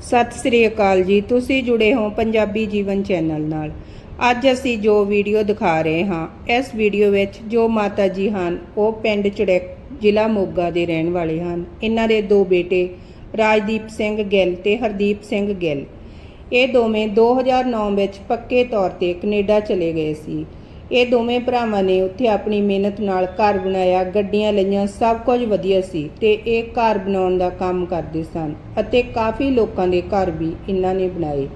ਸਤਿ ਸ੍ਰੀ ਅਕਾਲ ਜੀ, ਤੁਸੀਂ ਜੁੜੇ ਹੋ ਪੰਜਾਬੀ ਜੀਵਨ ਚੈਨਲ ਨਾਲ। ਅੱਜ ਅਸੀਂ ਜੋ ਵੀਡੀਓ ਦਿਖਾ ਰਹੇ ਹਾਂ, ਇਸ ਵੀਡੀਓ ਵਿੱਚ ਜੋ ਮਾਤਾ ਜੀ ਹਨ, ਉਹ ਪਿੰਡ ਚੜੈਕ ਜ਼ਿਲ੍ਹਾ ਮੋਗਾ ਦੇ ਰਹਿਣ ਵਾਲੇ ਹਨ। ਇਹਨਾਂ ਦੇ ਦੋ ਬੇਟੇ, ਰਾਜਦੀਪ ਸਿੰਘ ਗਿੱਲ ਤੇ ਹਰਦੀਪ ਸਿੰਘ ਗਿੱਲ। ਇਹ ਦੋਵੇਂ 2009 ਵਿੱਚ ਪੱਕੇ ਤੌਰ ਤੇ ਕੈਨੇਡਾ ਚਲੇ ਗਏ ਸੀ। ਇਹ ਦੋਵੇਂ ਭਰਾਵਾਂ ਨੇ ਉੱਥੇ ਆਪਣੀ ਮਿਹਨਤ ਨਾਲ ਘਰ ਬਣਾਇਆ, ਗੱਡੀਆਂ ਲਈਆਂ, ਸਭ ਕੁਝ ਵਧੀਆ ਸੀ ਤੇ ਇਹ ਘਰ ਬਣਾਉਣ ਦਾ ਕੰਮ ਕਰਦੇ ਸਨ ਅਤੇ ਕਾਫੀ ਲੋਕਾਂ ਦੇ ਘਰ ਵੀ ਇਹਨਾਂ ਨੇ ਬਣਾਏ।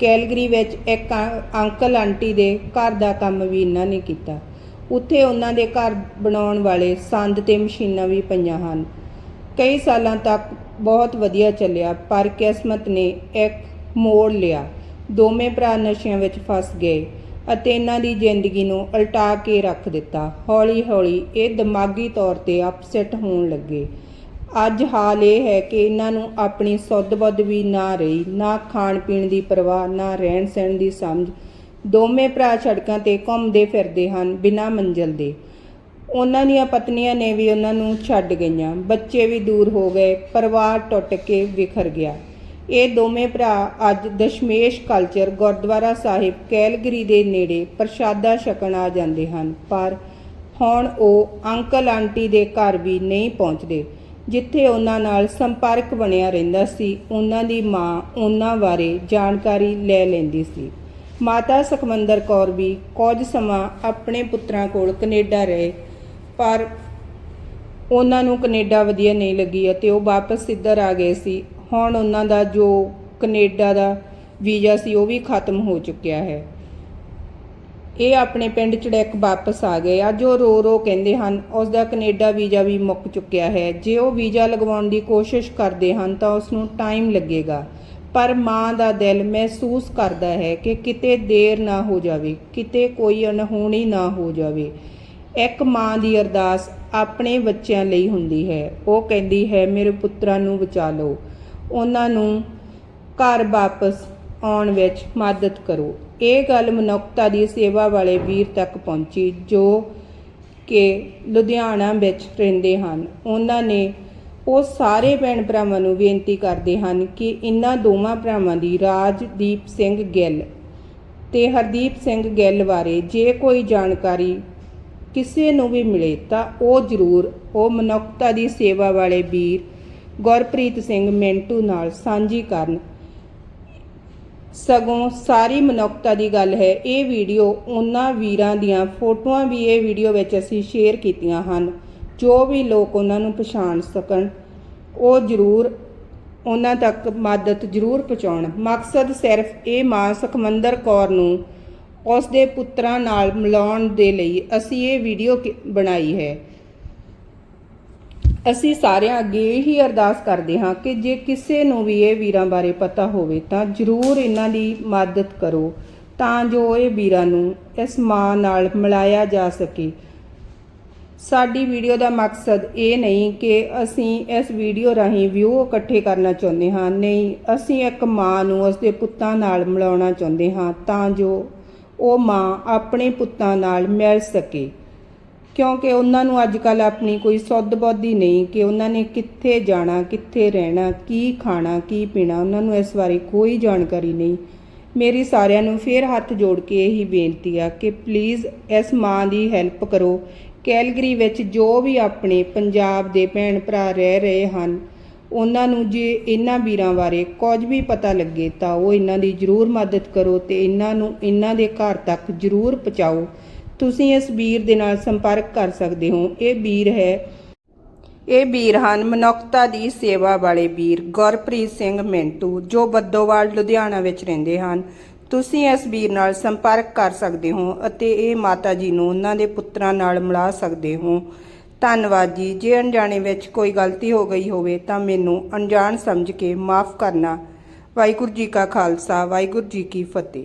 ਕੈਲਗਰੀ ਵਿੱਚ ਇੱਕ ਅੰਕਲ ਆਂਟੀ ਦੇ ਘਰ ਦਾ ਕੰਮ ਵੀ ਇਹਨਾਂ ਨੇ ਕੀਤਾ। ਉੱਥੇ ਉਹਨਾਂ ਦੇ ਘਰ ਬਣਾਉਣ ਵਾਲੇ ਸੰਦ ਤੇ ਮਸ਼ੀਨਾਂ ਵੀ ਪਈਆਂ ਹਨ। ਕਈ ਸਾਲਾਂ ਤੱਕ ਬਹੁਤ ਵਧੀਆ ਚੱਲਿਆ, ਪਰ ਕਿਸਮਤ ਨੇ ਇੱਕ ਮੋੜ ਲਿਆ। ਦੋਵੇਂ ਭਰਾ ਨਸ਼ਿਆਂ ਵਿੱਚ ਫਸ ਗਏ। ਅਤੇ ਇਹਨਾਂ ਦੀ ਜ਼ਿੰਦਗੀ ਨੂੰ ਉਲਟਾ ਕੇ ਰੱਖ ਦਿੱਤਾ। ਹੌਲੀ-ਹੌਲੀ ਇਹ ਦਿਮਾਗੀ ਤੌਰ ਤੇ ਅਪਸੈਟ ਹੋਣ ਲੱਗੇ। ਅੱਜ ਹਾਲ ਇਹ ਹੈ ਕਿ ਇਹਨਾਂ ਨੂੰ ਆਪਣੀ ਸੁੱਧ-ਬੁੱਧ ਵੀ ਨਾ ਰਹੀ, ਨਾ ਖਾਣ ਪੀਣ ਦੀ ਪਰਵਾਹ, ਨਾ ਰਹਿਣ ਸਹਿਣ ਦੀ ਸਮਝ। ਦੋਵੇਂ ਭਰਾ ਸੜਕਾਂ ਤੇ ਘੁੰਮਦੇ ਫਿਰਦੇ ਹਨ ਬਿਨਾਂ ਮੰਜ਼ਲ ਦੇ। ਉਹਨਾਂ ਦੀਆਂ ਪਤਨੀਆਂ ਨੇ ਵੀ ਉਹਨਾਂ ਨੂੰ ਛੱਡ ਗਈਆਂ। ਬੱਚੇ ਵੀ ਦੂਰ ਹੋ ਗਏ। ਪਰਿਵਾਰ ਟੁੱਟ ਕੇ ਵਿਖਰ ਗਿਆ। ਇਹ ਦੋਵੇਂ ਭਰਾ ਅੱਜ ਦਸ਼ਮੇਸ਼ ਕਲਚਰ ਗੁਰਦੁਆਰਾ ਸਾਹਿਬ ਕੈਲਗਰੀ ਦੇ ਨੇੜੇ ਪ੍ਰਸ਼ਾਦਾ ਛਕਣ ਆ ਜਾਂਦੇ ਹਨ, ਪਰ ਹੁਣ ਉਹ ਅੰਕਲ ਆਂਟੀ ਦੇ ਘਰ ਵੀ ਨਹੀਂ ਪਹੁੰਚਦੇ, ਜਿੱਥੇ ਉਹਨਾਂ ਨਾਲ ਸੰਪਰਕ ਬਣਿਆ ਰਹਿੰਦਾ ਸੀ, ਉਹਨਾਂ ਦੀ ਮਾਂ ਉਹਨਾਂ ਬਾਰੇ ਜਾਣਕਾਰੀ ਲੈ ਲੈਂਦੀ ਸੀ। ਮਾਤਾ ਸੁਖਮੰਦਰ ਕੌਰ ਵੀ ਕੁਝ ਸਮਾਂ ਆਪਣੇ ਪੁੱਤਰਾਂ ਕੋਲ ਕੈਨੇਡਾ ਰਹੇ, ਪਰ ਉਹਨਾਂ ਨੂੰ ਕੈਨੇਡਾ ਵਧੀਆ ਨਹੀਂ ਲੱਗੀ ਅਤੇ ਉਹ ਵਾਪਸ ਇੱਧਰ ਆ ਗਏ ਸੀ। ਹੁਣ ਉਹਨਾਂ ਦਾ ਜੋ ਕੈਨੇਡਾ ਦਾ ਵੀਜ਼ਾ ਸੀ, ਉਹ ਵੀ ਖਤਮ ਹੋ ਚੁੱਕਿਆ ਹੈ। ਇਹ ਆਪਣੇ ਪਿੰਡ ਚੜੈਕ ਵਾਪਸ ਆ ਗਏ। ਅੱਜ ਉਹ ਰੋ ਰੋ ਕਹਿੰਦੇ ਹਨ, ਉਸ ਦਾ ਕੈਨੇਡਾ ਵੀਜ਼ਾ ਵੀ ਮੁੱਕ ਚੁੱਕਿਆ ਹੈ। ਜੇ ਉਹ ਵੀਜ਼ਾ ਲਗਵਾਉਣ ਦੀ ਕੋਸ਼ਿਸ਼ ਕਰਦੇ ਹਨ, ਤਾਂ ਉਸ ਨੂੰ ਟਾਈਮ ਲੱਗੇਗਾ। ਪਰ ਮਾਂ ਦਾ ਦਿਲ ਮਹਿਸੂਸ ਕਰਦਾ ਹੈ ਕਿ ਕਿਤੇ ਦੇਰ ਨਾ ਹੋ ਜਾਵੇ, ਕਿਤੇ ਕੋਈ ਅਣਹੋਣੀ ਨਾ ਹੋ ਜਾਵੇ। ਇੱਕ ਮਾਂ ਦੀ ਅਰਦਾਸ ਆਪਣੇ ਬੱਚਿਆਂ ਲਈ ਹੁੰਦੀ ਹੈ। ਉਹ ਕਹਿੰਦੀ ਹੈ, ਮੇਰੇ ਪੁੱਤਰਾਂ ਨੂੰ ਬਚਾ ਲਓ। ਉਹਨਾਂ ਨੂੰ ਘਰ ਵਾਪਸ ਆਉਣ ਵਿੱਚ ਮਦਦ ਕਰੋ। ਇਹ ਗੱਲ ਮਨੁੱਖਤਾ ਦੀ ਸੇਵਾ ਵਾਲੇ ਵੀਰ ਤੱਕ ਪਹੁੰਚੀ, ਜੋ ਕਿ ਲੁਧਿਆਣਾ ਵਿੱਚ ਰਹਿੰਦੇ ਹਨ। ਉਹਨਾਂ ਨੇ ਉਹ ਸਾਰੇ ਭੈਣ ਭਰਾਵਾਂ ਨੂੰ ਬੇਨਤੀ ਕਰਦੇ ਹਨ ਕਿ ਇਹਨਾਂ ਦੋਵਾਂ ਭਰਾਵਾਂ ਦੀ ਰਾਜਦੀਪ ਸਿੰਘ ਗਿੱਲ ਤੇ ਹਰਦੀਪ ਸਿੰਘ ਗਿੱਲ ਬਾਰੇ ਜੇ ਕੋਈ ਜਾਣਕਾਰੀ ਕਿਸੇ ਨੂੰ ਵੀ ਮਿਲੇ ਤਾਂ ਉਹ ਜ਼ਰੂਰ ਉਹ ਮਨੁੱਖਤਾ ਦੀ ਸੇਵਾ ਵਾਲੇ ਵੀਰ ਗੁਰਪ੍ਰੀਤ ਸਿੰਘ ਮਿੰਟੂ ਨਾਲ ਸਾਂਝੀ ਕਰਨ। ਸਗੋਂ ਸਾਰੀ ਮਨੁੱਖਤਾ ਦੀ ਗੱਲ ਹੈ, ਇਹ ਵੀਡੀਓ ਉਹਨਾਂ ਵੀਰਾਂ ਦੀਆਂ ਫੋਟੋਆਂ ਵੀ ਇਹ ਵੀਡੀਓ ਵਿੱਚ ਅਸੀਂ ਸ਼ੇਅਰ ਕੀਤੀਆਂ ਹਨ। ਜੋ ਵੀ ਲੋਕ ਉਹਨਾਂ ਨੂੰ ਪਛਾਣ ਸਕਣ, ਉਹ ਜ਼ਰੂਰ ਉਹਨਾਂ ਤੱਕ ਮਦਦ ਜ਼ਰੂਰ ਪਹੁੰਚਾਉਣ। ਮਕਸਦ ਸਿਰਫ ਇਹ ਮਾਂ ਸੁਖਮੰਦਰ ਕੌਰ ਨੂੰ ਉਸ ਦੇ ਪੁੱਤਰਾਂ ਨਾਲ ਮਿਲਾਉਣ ਦੇ ਲਈ ਅਸੀਂ ਇਹ ਵੀਡੀਓ ਕਿ- ਬਣਾਈ ਹੈ। ਅਸੀਂ ਸਾਰਿਆਂ ਅੱਗੇ ਇਹੀ ਅਰਦਾਸ ਕਰਦੇ ਹਾਂ ਕਿ ਜੇ ਕਿਸੇ ਨੂੰ ਵੀ ਇਹ ਵੀਰਾਂ ਬਾਰੇ ਪਤਾ ਹੋਵੇ ਤਾਂ ਜ਼ਰੂਰ ਇਹਨਾਂ ਦੀ ਮਦਦ ਕਰੋ ਤਾਂ ਜੋ ਇਹ ਵੀਰਾਂ ਨੂੰ ਇਸ ਮਾਂ ਨਾਲ ਮਿਲਾਇਆ ਜਾ ਸਕੇ। ਸਾਡੀ ਵੀਡੀਓ ਦਾ ਮਕਸਦ ਇਹ ਨਹੀਂ ਕਿ ਅਸੀਂ ਇਸ ਵੀਡੀਓ ਰਾਹੀਂ ਵਿਊ ਇਕੱਠੇ ਕਰਨਾ ਚਾਹੁੰਦੇ ਹਾਂ, ਨਹੀਂ, ਅਸੀਂ ਇੱਕ ਮਾਂ ਨੂੰ ਉਸਦੇ ਪੁੱਤਾਂ ਨਾਲ ਮਿਲਾਉਣਾ ਚਾਹੁੰਦੇ ਹਾਂ ਤਾਂ ਜੋ ਉਹ ਮਾਂ ਆਪਣੇ ਪੁੱਤਾਂ ਨਾਲ ਮਿਲ ਸਕੇ। ਕਿਉਂਕਿ ਉਹਨਾਂ ਨੂੰ ਅੱਜ ਕੱਲ ਆਪਣੀ ਕੋਈ ਸੁੱਧ ਬੁੱਧ ਨਹੀਂ ਕਿ ਉਹਨਾਂ ਨੇ ਕਿੱਥੇ ਜਾਣਾ, ਕਿੱਥੇ ਰਹਿਣਾ, ਕੀ ਖਾਣਾ, ਕੀ ਪੀਣਾ, ਉਹਨਾਂ ਨੂੰ ਇਸ ਬਾਰੇ ਕੋਈ ਜਾਣਕਾਰੀ ਨਹੀਂ। ਮੇਰੀ ਸਾਰਿਆਂ ਨੂੰ ਫੇਰ ਹੱਥ ਜੋੜ ਕੇ ਇਹੀ ਬੇਨਤੀ ਆ ਕਿ ਪਲੀਜ਼ ਇਸ ਮਾਂ ਦੀ ਹੈਲਪ ਕਰੋ। ਕੈਲਗਰੀ ਵਿੱਚ ਜੋ ਵੀ ਆਪਣੇ ਪੰਜਾਬ ਦੇ ਭੈਣ ਭਰਾ ਰਹਿ ਰਹੇ ਹਨ, ਉਹਨਾਂ ਨੂੰ ਜੇ ਇਹਨਾਂ ਵੀਰਾਂ ਬਾਰੇ ਕੁਝ ਵੀ ਪਤਾ ਲੱਗੇ ਤਾਂ ਉਹ ਇਹਨਾਂ ਦੀ ਜ਼ਰੂਰ ਮਦਦ ਕਰੋ ਤੇ ਇਹਨਾਂ ਨੂੰ, ਇਹਨਾਂ ਦੇ ਘਰ ਤੱਕ ਜ਼ਰੂਰ ਪਹੁੰਚਾਓ। ਤੁਸੀਂ ਇਸ ਵੀਰ ਦੇ ਨਾਲ ਸੰਪਰਕ ਕਰ ਸਕਦੇ ਹੋ। ਇਹ ਵੀਰ ਹੈ। ਇਹ ਵੀਰ ਹਨ ਮਨੁੱਖਤਾ ਦੀ ਸੇਵਾ ਵਾਲੇ ਵੀਰ ਗੁਰਪ੍ਰੀਤ ਸਿੰਘ ਮਿੰਟੂ, ਜੋ ਬੱਦੋਵਾਲ, ਲੁਧਿਆਣਾ ਵਿੱਚ ਰਹਿੰਦੇ ਹਨ। ਤੁਸੀਂ ਇਸ ਵੀਰ ਨਾਲ ਸੰਪਰਕ ਕਰ ਸਕਦੇ ਹੋ ਅਤੇ ਇਹ ਮਾਤਾ ਜੀ ਨੂੰ ਉਹਨਾਂ ਦੇ ਪੁੱਤਰਾਂ ਨਾਲ ਮਿਲਾ ਸਕਦੇ ਹੋ। ਧੰਨਵਾਦ ਜੀ। ਜੇ ਅਣਜਾਣੇ ਵਿੱਚ ਕੋਈ ਗਲਤੀ ਹੋ ਗਈ ਹੋਵੇ ਤਾਂ ਮੈਨੂੰ ਅਣਜਾਣ ਸਮਝ ਕੇ ਮਾਫ ਕਰਨਾ। ਵਾਹਿਗੁਰੂ ਜੀ ਕਾ ਖਾਲਸਾ, ਵਾਹਿਗੁਰੂ ਜੀ ਕੀ ਫਤਿਹ।